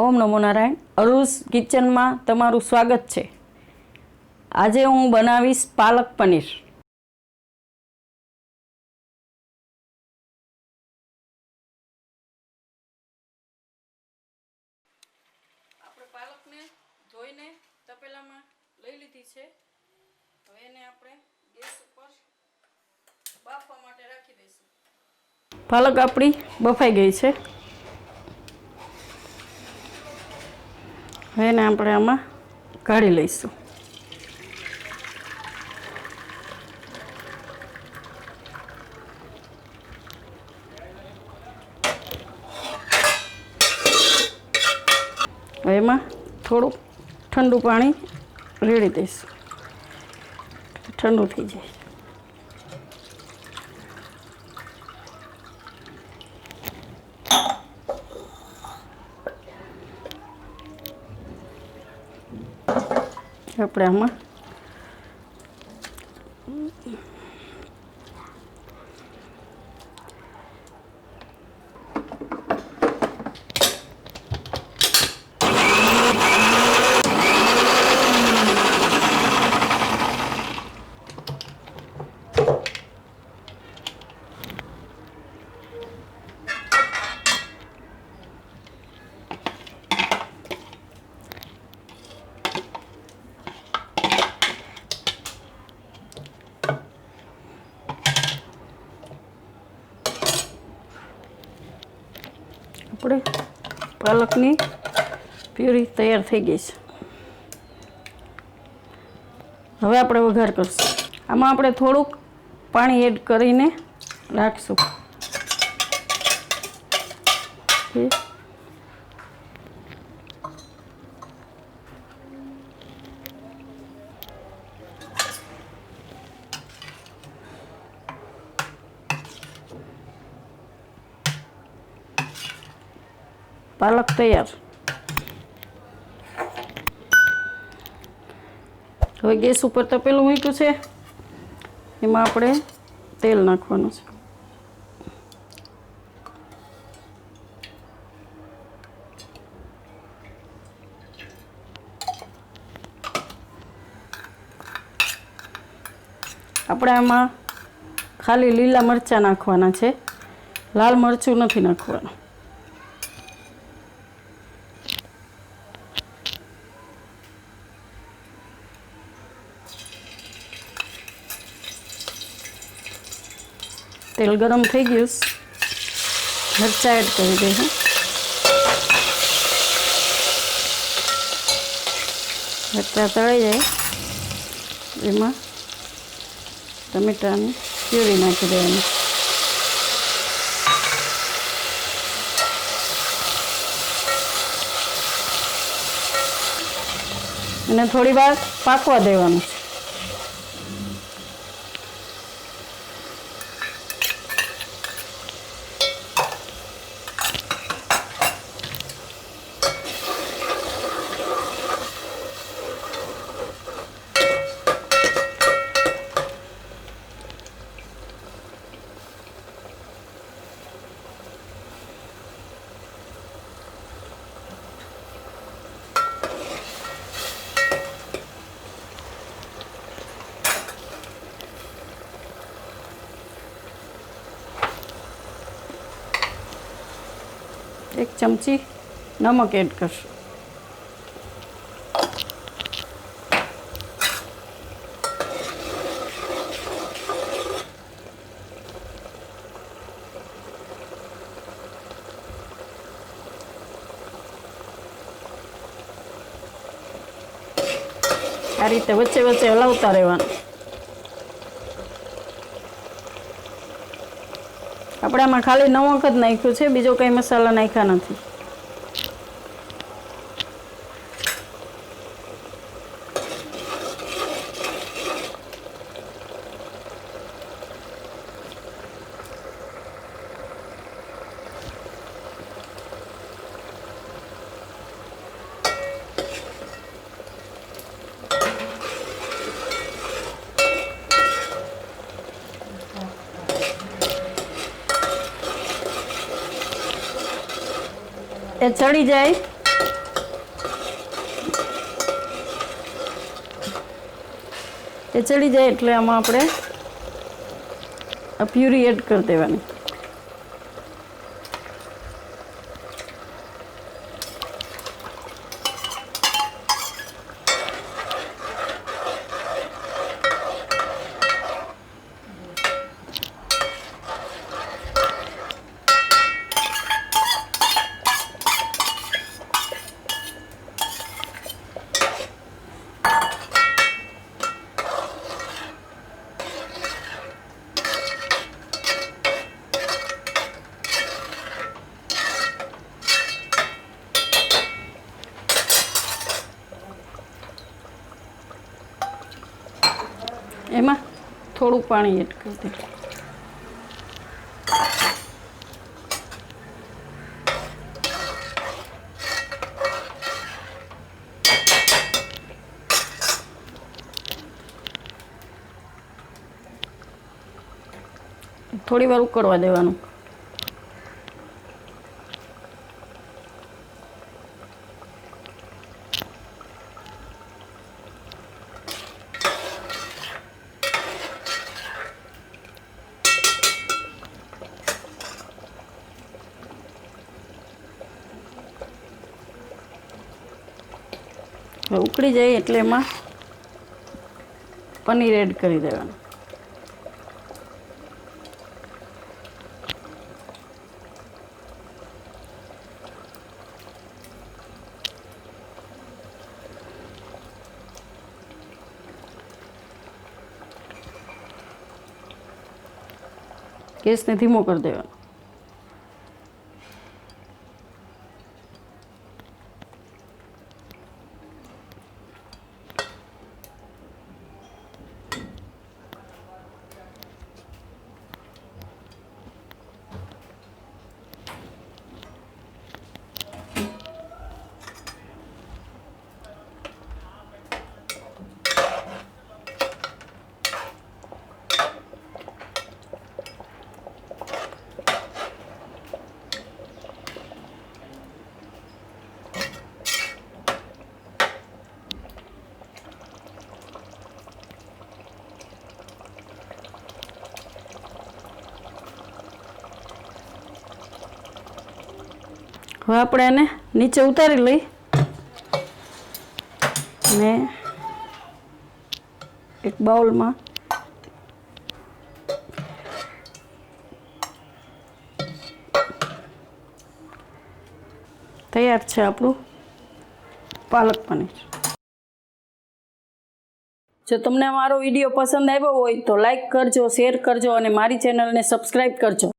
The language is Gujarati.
ઓમ નમો નારાયણ. અરુસ કિચનમાં તમારું સ્વાગત છે. આજે હું બનાવીશ પાલક પનીર. આપણે પાલકને ધોઈને તપેલામાં લઈ લીધી છે. હવે એને આપણે ગેસ ઉપર બાફવા માટે રાખી દઈશું. પાલક આપણી બફાઈ ગઈ છે. હવે એને આપણે આમાં કાઢી લઈશું. એમાં થોડું ઠંડુ પાણી રેડી દઈશું. ઠંડુ થઈ જાય. આપણે આમાં આપણે પાલકની પ્યુરી તૈયાર થઈ ગઈ છે. હવે આપણે વઘાર કરશું. આમાં આપણે થોડુંક પાણી એડ કરીને રાખશું. પાલક તૈયાર હવે ગેસ ઉપર તપેલું મૂક્યું છે. એમાં આપણે તેલ નાખવાનું છે. આપણે આમાં ખાલી લીલા મરચાં નાખવાના છે. લાલ મરચું નથી નાખવાનું. તેલ ગરમ થઈ ગયું. મરચાં એડ કરી દઈશું મરચાં તળાઈ જાય. એમાં ટમેટાની પ્યુરી નાખી દેવાની. અને થોડી વાર પાકવા દેવાનું. એક ચમચી નમક એડ કરશું. આ રીતે વચ્ચે વચ્ચે હલાવતા રહેવાનું. આપણે આમાં ખાલી નમક જ નાખ્યું છે બીજો કંઈ મસાલા નાખ્યા નથી. તે ચડી જાય. એ ચડી જાય એટલે આમાં આપણે આ પ્યુરી એડ કરી દેવાની. એમાં થોડું પાણી એડ કરી દે. થોડી વાર ઉકળવા દેવાનું. હવે ઉકળી જાય એટલે એમાં પનીર એડ કરી દેવાનું. ગેસને ધીમો કરી દેવાનો. હવે આપણે એને નીચે ઉતારી લઈ. ને એક બાઉલમાં તૈયાર છે આપણું પાલક પનીર. જો તમને મારો વીડિયો પસંદ આવ્યો હોય તો લાઈક કરજો શેર કરજો અને મારી ચેનલને સબસ્ક્રાઈબ કરજો.